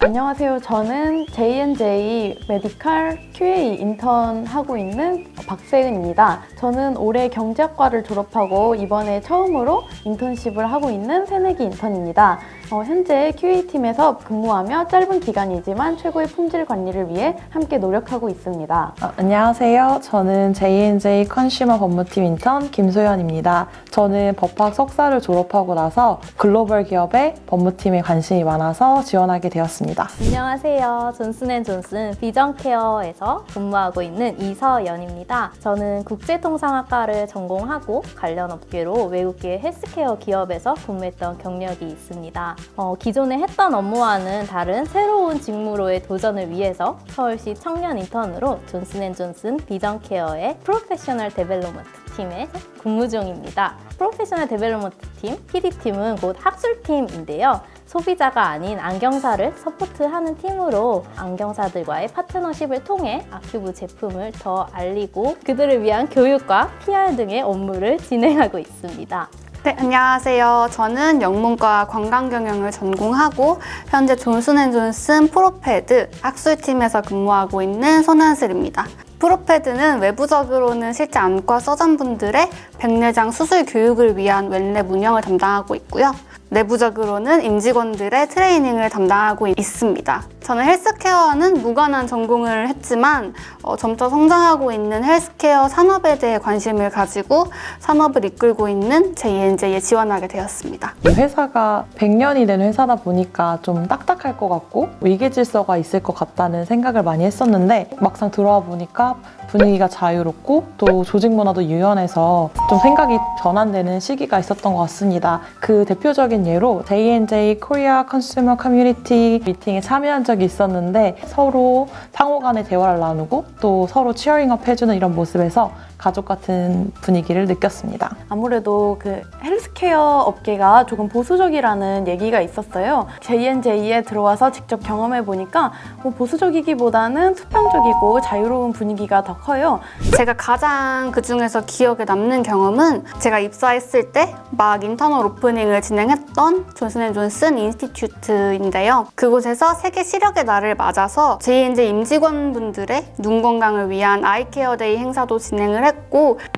안녕하세요. 저는 J&J 메디칼 QA 인턴 하고 있는 박세은입니다. 저는 올해 경제학과를 졸업하고 이번에 처음으로 인턴십을 하고 있는 새내기 인턴입니다. 어, 현재 QA팀에서 근무하며 짧은 기간이지만 최고의 품질 관리를 위해 함께 노력하고 있습니다. 아, 안녕하세요. 저는 J&J 컨슈머 법무팀 인턴 김소연입니다. 저는 법학 석사를 졸업하고 나서 글로벌 기업의 법무팀에 관심이 많아서 지원하게 되었습니다. 안녕하세요. 존슨앤존슨 비전케어에서 근무하고 있는 이서연입니다. 저는 국제통상학과를 전공하고 관련 업계로 외국계 헬스케어 기업에서 근무했던 경력이 있습니다. 어, 기존에 했던 업무와는 다른 새로운 직무로의 도전을 위해서 서울시 청년 인턴으로 존슨앤존슨 비전케어의 프로페셔널 데벨롭먼트 팀에 근무 중입니다. 프로페셔널 데벨롭먼트 팀, PD팀은 곧 학술팀인데요. 소비자가 아닌 안경사를 서포트하는 팀으로 안경사들과의 파트너십을 통해 아큐브 제품을 더 알리고 그들을 위한 교육과 PR 등의 업무를 진행하고 있습니다. 네, 안녕하세요. 저는 영문과 관광경영을 전공하고 현재 존슨앤존슨 프로패드 학술팀에서 근무하고 있는 손한슬입니다. 프로패드는 외부적으로는 실제 안과 서전분들의 백내장 수술 교육을 위한 웹랩 운영을 담당하고 있고요. 내부적으로는 임직원들의 트레이닝을 담당하고 있습니다. 저는 헬스케어와는 무관한 전공을 했지만 어, 점차 성장하고 있는 헬스케어 산업에 대해 관심을 가지고 산업을 이끌고 있는 J&J에 지원하게 되었습니다. 이 회사가 100년이 된 회사다 보니까 좀 딱딱할 것 같고 위계 질서가 있을 것 같다는 생각을 많이 했었는데 막상 들어와 보니까 분위기가 자유롭고 또 조직 문화도 유연해서 좀 생각이 전환되는 시기가 있었던 것 같습니다. 그 대표적인 예로 J&J 코리아 컨슈머 커뮤니티 미팅에 참여한 적이 있었는데 서로 상호 간의 대화를 나누고 또 서로 치어링업 해주는 이런 모습에서 가족 같은 분위기를 느꼈습니다. 아무래도 그 헬스케어 업계가 조금 보수적이라는 얘기가 있었어요. J&J에 들어와서 직접 경험해 보니까 뭐 보수적이기보다는 수평적이고 자유로운 분위기가 더 커요. 제가 가장 그 중에서 기억에 남는 경험은 제가 입사했을 때 막 인터널 오프닝을 진행했던 존슨앤존슨 인스티튜트인데요. 그곳에서 세계 시력의 날을 맞아서 J&J 임직원분들의 눈 건강을 위한 아이케어 데이 행사도 진행을 했고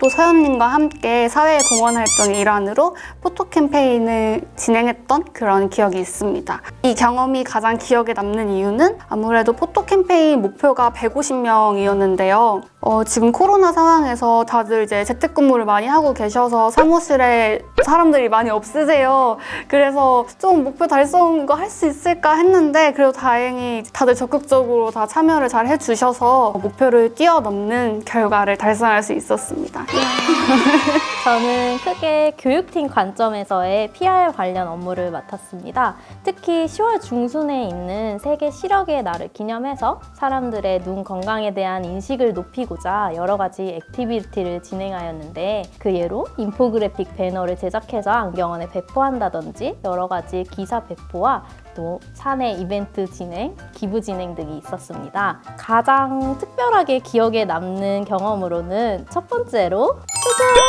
또 서현님과 함께 사회 공헌 활동의 일환으로 포토 캠페인을 진행했던 그런 기억이 있습니다. 이 경험이 가장 기억에 남는 이유는 아무래도 포토 캠페인 목표가 150명이었는데요. 어, 지금 코로나 상황에서 다들 이제 재택근무를 많이 하고 계셔서 사무실에 사람들이 많이 없으세요. 그래서 좀 목표 달성 이거 할 수 있을까 했는데 그래도 다행히 다들 적극적으로 다 참여를 잘 해주셔서 목표를 뛰어넘는 결과를 달성할 수 있었습니다. 저는 크게 교육팀 관점에서의 PR 관련 업무를 맡았습니다. 특히 10월 중순에 있는 세계 시력의 날을 기념해서 사람들의 눈 건강에 대한 인식을 높이고 자 여러 가지 액티비티를 진행하였는데 그 예로 인포그래픽 배너를 제작해서 안경원에 배포한다든지 여러 가지 기사 배포와 또 사내 이벤트 진행, 기부 진행 등이 있었습니다. 가장 특별하게 기억에 남는 경험으로는 첫 번째로 짜잔!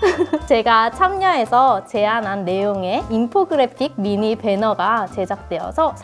제가 참여해서 제안한 내용의 인포그래픽 미니 배너가 제작되어서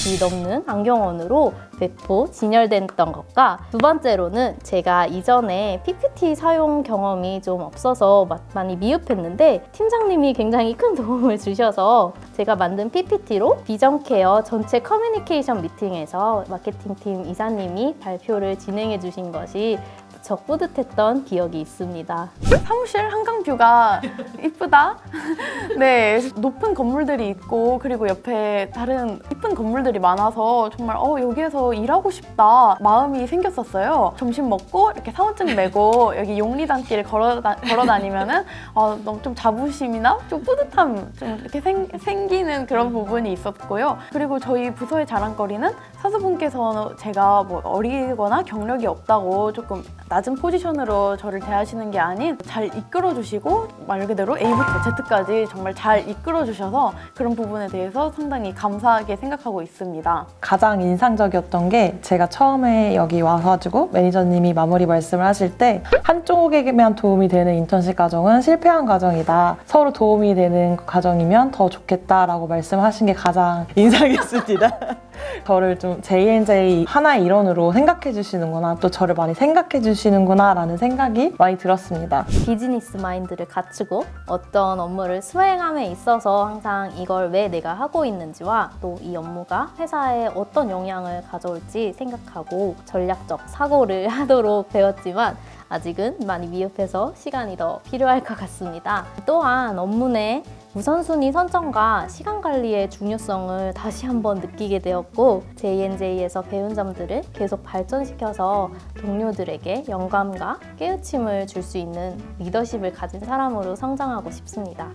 4,000개 넘는 안경원으로 배포, 진열됐던 것과 두 번째로는 제가 이전에 PPT 사용 경험이 좀 없어서 마- 많이 미흡했는데 팀장님이 굉장히 큰 도움을 주셔서 제가 만든 PPT로 비전케어 전체 커뮤니케이션 미팅에서 마케팅팀 이사님이 발표를 진행해 주신 것이 무척 뿌듯했던 기억이 있습니다. 사무실 한강뷰가 이쁘다. 네, 높은 건물들이 있고 그리고 옆에 다른 이쁜 건물들이 많아서 정말 어 여기에서 일하고 싶다 마음이 생겼었어요. 점심 먹고 이렇게 사원증 메고 여기 용리단길 걸어 걸어 다니면은 어 너무 좀 자부심이나 좀 뿌듯함 좀 이렇게 생, 생기는 그런 부분이 있었고요. 그리고 저희 부서의 자랑거리는 사수분께서 제가 뭐 어리거나 경력이 없다고 조금 낮은 포지션으로 저를 대하시는 게 아닌 잘 이끌어 주시고 말 그대로 A부터 Z까지 정말 잘 이끌어 주셔서 그런 부분에 대해서 상당히 감사하게 생각하고 있습니다. 가장 인상적이었던 게 제가 처음에 여기 와가지고 매니저님이 마무리 말씀을 하실 때 한쪽에게만 도움이 되는 인턴십 과정은 실패한 과정이다. 서로 도움이 되는 과정이면 더 좋겠다라고 말씀하신 게 가장 인상이었습니다. 저를 좀 JNJ 하나의 일원으로 생각해 주시는구나, 또 저를 많이 생각해 주시는구나 라는 생각이 많이 들었습니다. 비즈니스 마인드를 갖추고 어떤 업무를 수행함에 있어서 항상 이걸 왜 내가 하고 있는지와 또 이 업무가 회사에 어떤 영향을 가져올지 생각하고 전략적 사고를 하도록 배웠지만 아직은 많이 미흡해서 시간이 더 필요할 것 같습니다. 또한 업무 내 우선순위 선정과 시간 관리의 중요성을 다시 한번 느끼게 되었고 JNJ에서 배운 점들을 계속 발전시켜서 동료들에게 영감과 깨우침을 줄 수 있는 리더십을 가진 사람으로 성장하고 싶습니다.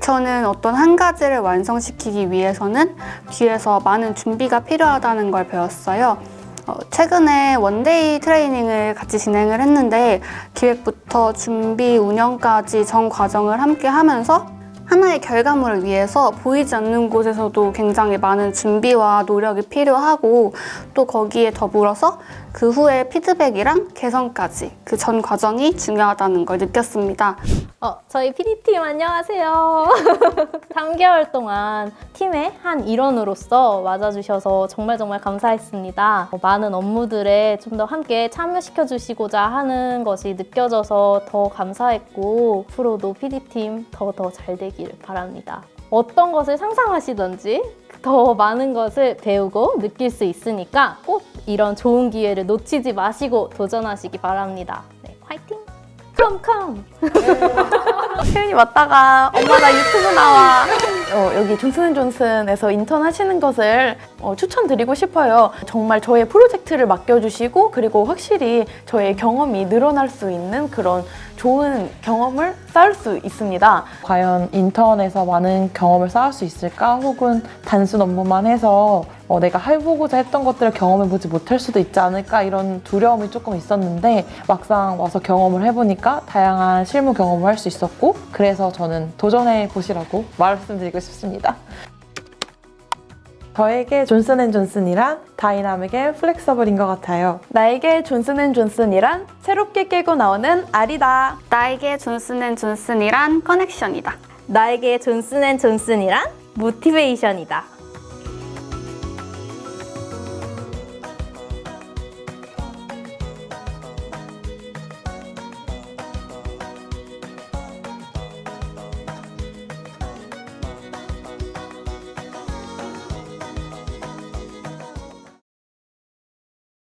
저는 어떤 한 가지를 완성시키기 위해서는 뒤에서 많은 준비가 필요하다는 걸 배웠어요. 어, 최근에 원데이 트레이닝을 같이 진행을 했는데 기획부터 준비, 운영까지 전 과정을 함께 하면서 하나의 결과물을 위해서 보이지 않는 곳에서도 굉장히 많은 준비와 노력이 필요하고 또 거기에 더불어서 그 후에 피드백이랑 개선까지 그 전 과정이 중요하다는 걸 느꼈습니다. 어, 저희 PD팀 안녕하세요. 3개월 동안 팀의 한 일원으로서 맞아주셔서 정말 정말 감사했습니다. 어, 많은 업무들에 좀 더 함께 참여시켜 주시고자 하는 것이 느껴져서 더 감사했고 앞으로도 PD팀 더 더 잘 되길 바랍니다. 어떤 것을 상상하시던지 더 많은 것을 배우고 느낄 수 있으니까 꼭 이런 좋은 기회를 놓치지 마시고 도전하시기 바랍니다. 네, 화이팅! 컴컴! 세윤이 왔다가 엄마 나 유튜브 나와. 어, 여기 존슨앤존슨에서 인턴 하시는 것을 어, 추천드리고 싶어요. 정말 저의 프로젝트를 맡겨주시고 그리고 확실히 저의 경험이 늘어날 수 있는 그런 좋은 경험을 쌓을 수 있습니다. 과연 인턴에서 많은 경험을 쌓을 수 있을까? 혹은 단순 업무만 해서 어, 내가 해보고자 했던 것들을 경험해보지 못할 수도 있지 않을까? 이런 두려움이 조금 있었는데 막상 와서 경험을 해보니까 다양한 실무 경험을 할 수 있었고 그래서 저는 도전해 보시라고 말씀드리고 싶습니다. 저에게 존슨앤존슨이란 다이나믹의 플렉서블인 것 같아요. 나에게 존슨앤존슨이란 새롭게 깨고 나오는 알이다. 나에게 존슨앤존슨이란 커넥션이다. 나에게 존슨앤존슨이란 모티베이션이다.